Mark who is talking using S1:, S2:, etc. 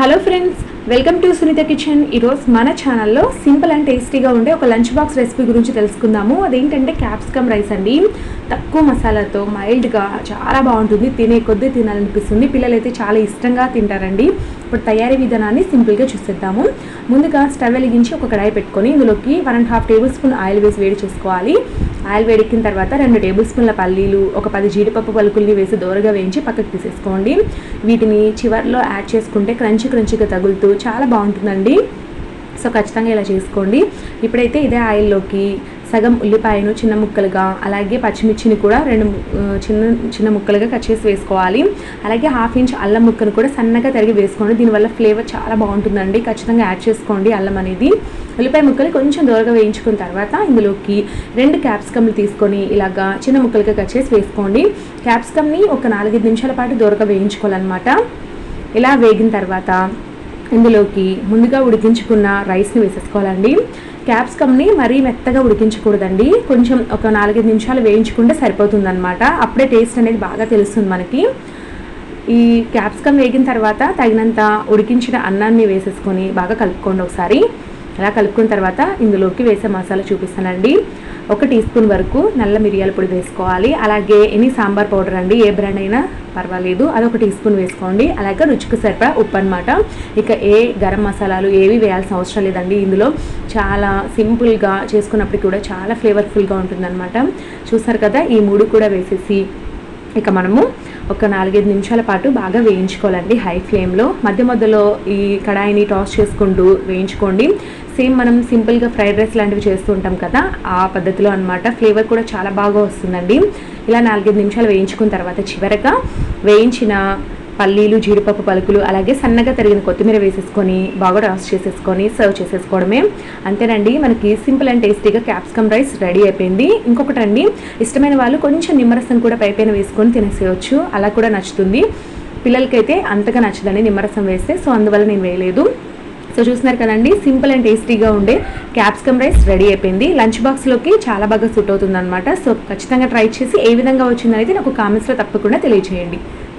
S1: Hello friends welcome to Sunitha kitchen. ఈరోజు మన ఛానల్లో సింపుల్ అండ్ టేస్టీగా ఉండే ఒక లంచ్ బాక్స్ రెసిపీ గురించి తెలుసుకుందాము. అదేంటంటే క్యాప్సికమ్ రైస్ అండి. తక్కువ మసాలాతో మైల్డ్గా చాలా బాగుంటుంది తినే కొద్దీ తినాలనిపిస్తుంది. పిల్లలైతే చాలా ఇష్టంగా తింటారండి. ఇప్పుడు తయారీ విధానాన్ని సింపుల్గా చూసేద్దాము. ముందుగా స్టవ్ వెలిగించి ఒక కడాయి పెట్టుకొని ఇందులోకి one and half tablespoon oil వేసి వేడి చేసుకోవాలి. ఆయిల్ వేడెక్కిన తర్వాత రెండు టేబుల్ స్పూన్ల పల్లీలు ఒక పది జీడిపప్పు పలుకుల్ని వేసి దోరగా వేయించి పక్కకు తీసేసుకోండి. వీటిని చివర్లో యాడ్ చేసుకుంటే క్రంచి క్రంచిగా తగులుతూ చాలా బాగుంటుందండి. సో ఖచ్చితంగా ఇలా చేసుకోండి. ఇప్పుడైతే ఇదే ఆయిల్లోకి సగం ఉల్లిపాయను చిన్న ముక్కలుగా అలాగే పచ్చిమిర్చిని కూడా రెండు చిన్న చిన్న ముక్కలుగా కట్ చేసి వేసుకోవాలి. అలాగే హాఫ్ ఇంచ్ అల్లం ముక్కను కూడా సన్నగా తరిగి వేసుకోండి. దీనివల్ల ఫ్లేవర్ చాలా బాగుంటుందండి. ఖచ్చితంగా యాడ్ చేసుకోండి అల్లం అనేది. ఉల్లిపాయ ముక్కలు కొంచెం దూరగా వేయించుకున్న తర్వాత ఇందులోకి రెండు క్యాప్సికమ్లు తీసుకొని ఇలాగా చిన్న ముక్కలుగా కట్ చేసి వేసుకోండి. క్యాప్సికమ్ని ఒక నాలుగైదు నిమిషాల పాటు దూరగా వేయించుకోవాలన్నమాట. ఇలా వేగిన తర్వాత ఇందులోకి ముందుగా ఉడికించుకున్న రైస్ని వేసేసుకోవాలండి. క్యాప్సికమ్ని మరీ మెత్తగా ఉడికించకూడదండి. కొంచెం ఒక నాలుగైదు నిమిషాలు వేయించుకుంటే సరిపోతుందన్నమాట. అప్పుడే టేస్ట్ అనేది బాగా తెలుస్తుంది మనకి. ఈ క్యాప్సికమ్ వేగిన తర్వాత తగినంత ఉడికించిన అన్నాన్ని వేసేసుకొని బాగా కలుపుకోండి ఒకసారి. అలా కలుపుకున్న తర్వాత ఇందులోకి వేసే మసాలా చూపిస్తానండి. ఒక టీ స్పూన్ వరకు నల్ల మిరియాల పొడి వేసుకోవాలి. అలాగే ఎనీ సాంబార్ పౌడర్ అండి ఏ బ్రాండ్ అయినా పర్వాలేదు. అదొక టీ స్పూన్ వేసుకోండి. అలాగే రుచికి సరిపడా ఉప్పు అనమాట ఇక ఏ గరం మసాలాలు ఏవి వేయాల్సిన అవసరం లేదండి. ఇందులో చాలా సింపుల్గా చేసుకున్నప్పటికీ కూడా చాలా ఫ్లేవర్ఫుల్గా ఉంటుందన్నమాట. చూసారు కదా ఈ మూడు కూడా వేసేసి ఇక మనము ఒక నాలుగైదు నిమిషాల పాటు బాగా వేయించుకోవాలండి హై ఫ్లేమ్లో. మధ్య మధ్యలో ఈ కడాయిని టాస్ చేసుకుంటూ వేయించుకోండి. సేమ్ మనం సింపుల్గా ఫ్రైడ్ రైస్ లాంటివి చేస్తూ ఉంటాం కదా ఆ పద్ధతిలో అన్నమాట. ఫ్లేవర్ కూడా చాలా బాగా వస్తుందండి. ఇలా నాలుగైదు నిమిషాలు వేయించుకున్న తర్వాత చివరగా వేయించిన పల్లీలు జీడిపప్పు పలుకులు అలాగే సన్నగా తరిగిన కొత్తిమీర వేసేసుకొని బాగా రాస్ చేసేసుకొని సర్వ్ చేసేసుకోవడమే. అంతేనండి మనకి సింపుల్ అండ్ టేస్టీగా క్యాప్సికమ్ రైస్ రెడీ అయిపోయింది. ఇంకొకటి అండి ఇష్టమైన వాళ్ళు కొంచెం నిమ్మరసం కూడా పైపైన వేసుకొని తినేసేయచ్చు. అలా కూడా నచ్చుతుంది. పిల్లలకైతే అంతగా నచ్చదండి నిమ్మరసం వేస్తే సో అందువల్ల నేను వేయలేదు. సో చూస్తున్నారు కదండి సింపుల్ అండ్ టేస్టీగా ఉండే క్యాప్సికమ్ రైస్ రెడీ అయిపోయింది. లంచ్ బాక్స్లోకి చాలా బాగా సూట్ అవుతుందన్నమాట. సో ఖచ్చితంగా ట్రై చేసి ఏ విధంగా వచ్చిందనేది నాకు కామెంట్స్లో తప్పకుండా తెలియజేయండి.